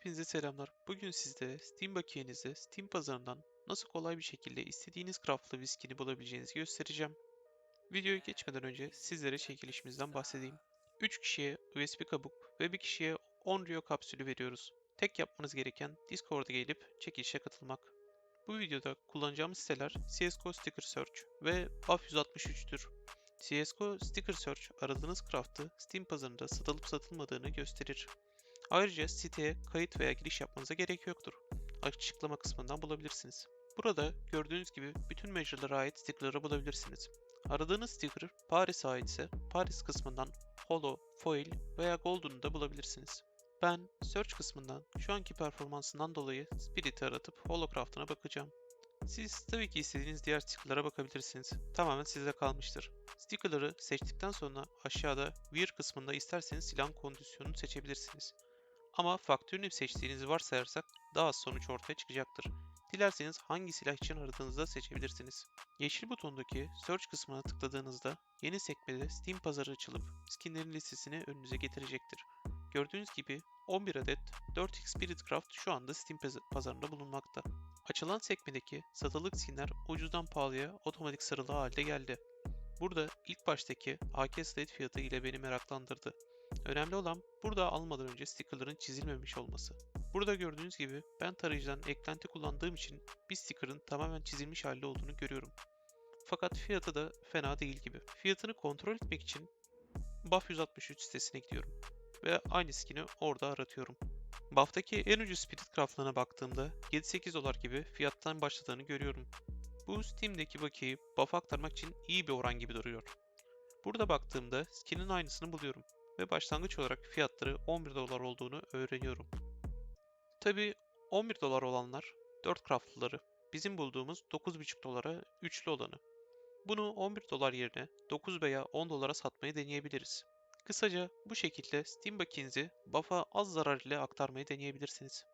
Hepinize selamlar. Bugün sizlere Steam bakiyenizde Steam pazarından nasıl kolay bir şekilde istediğiniz craftlı viskini bulabileceğinizi göstereceğim. Videoya geçmeden önce sizlere çekilişimizden bahsedeyim. 3 kişiye USB kabuk ve bir kişiye 10 Rio kapsülü veriyoruz. Tek yapmanız gereken Discord'a gelip çekilişe katılmak. Bu videoda kullanacağımız siteler CSGO Sticker Search ve Buff163'tür. CSGO Sticker Search aradığınız craft'ı Steam pazarında satılıp satılmadığını gösterir. Ayrıca siteye kayıt veya giriş yapmanıza gerek yoktur. Açıklama kısmından bulabilirsiniz. Burada gördüğünüz gibi bütün mecralara ait stickerları bulabilirsiniz. Aradığınız sticker Paris'e aitse Paris kısmından Holo, Foil veya Golden'u da bulabilirsiniz. Ben Search kısmından şu anki performansından dolayı Spirit'i aratıp Holocraft'ına bakacağım. Siz tabii ki istediğiniz diğer stickerlara bakabilirsiniz. Tamamen size kalmıştır. Stickerları seçtikten sonra aşağıda Wear kısmında isterseniz silahın kondisyonunu seçebilirsiniz. Ama faktörünü seçtiğinizi varsayarsak daha az sonuç ortaya çıkacaktır. Dilerseniz hangi silah için aradığınızı da seçebilirsiniz. Yeşil butondaki Search kısmına tıkladığınızda yeni sekmede Steam pazarı açılıp skinlerin listesini önünüze getirecektir. Gördüğünüz gibi 11 adet 4x Spiritcraft şu anda Steam paz- pazarında bulunmakta. Açılan sekmedeki satılık skinler ucuzdan pahalıya otomatik sıralı halde geldi. Burada ilk baştaki AK Slate fiyatı ile beni meraklandırdı. Önemli olan burada almadan önce stickerların çizilmemiş olması. Burada gördüğünüz gibi ben tarayıcıdan eklenti kullandığım için bir stickerın tamamen çizilmiş halde olduğunu görüyorum. Fakat fiyatı da fena değil gibi. Fiyatını kontrol etmek için Buff 163 sitesine gidiyorum ve aynı skin'i orada aratıyorum. Buff'taki en ucuz Spirit Craft'larına baktığımda 7-8 dolar gibi fiyattan başladığını görüyorum. Bu Steam'deki bakiyeyi buff'a aktarmak için iyi bir oran gibi duruyor. Burada baktığımda skin'in aynısını buluyorum ve başlangıç olarak fiyatları 11 dolar olduğunu öğreniyorum. Tabi 11 dolar olanlar 4 craftlıları, bizim bulduğumuz 9,5 dolara üçlü olanı. Bunu 11 dolar yerine 9 veya 10 dolara satmayı deneyebiliriz. Kısaca bu şekilde Steam bakiyenizi buff'a az zarar ile aktarmayı deneyebilirsiniz.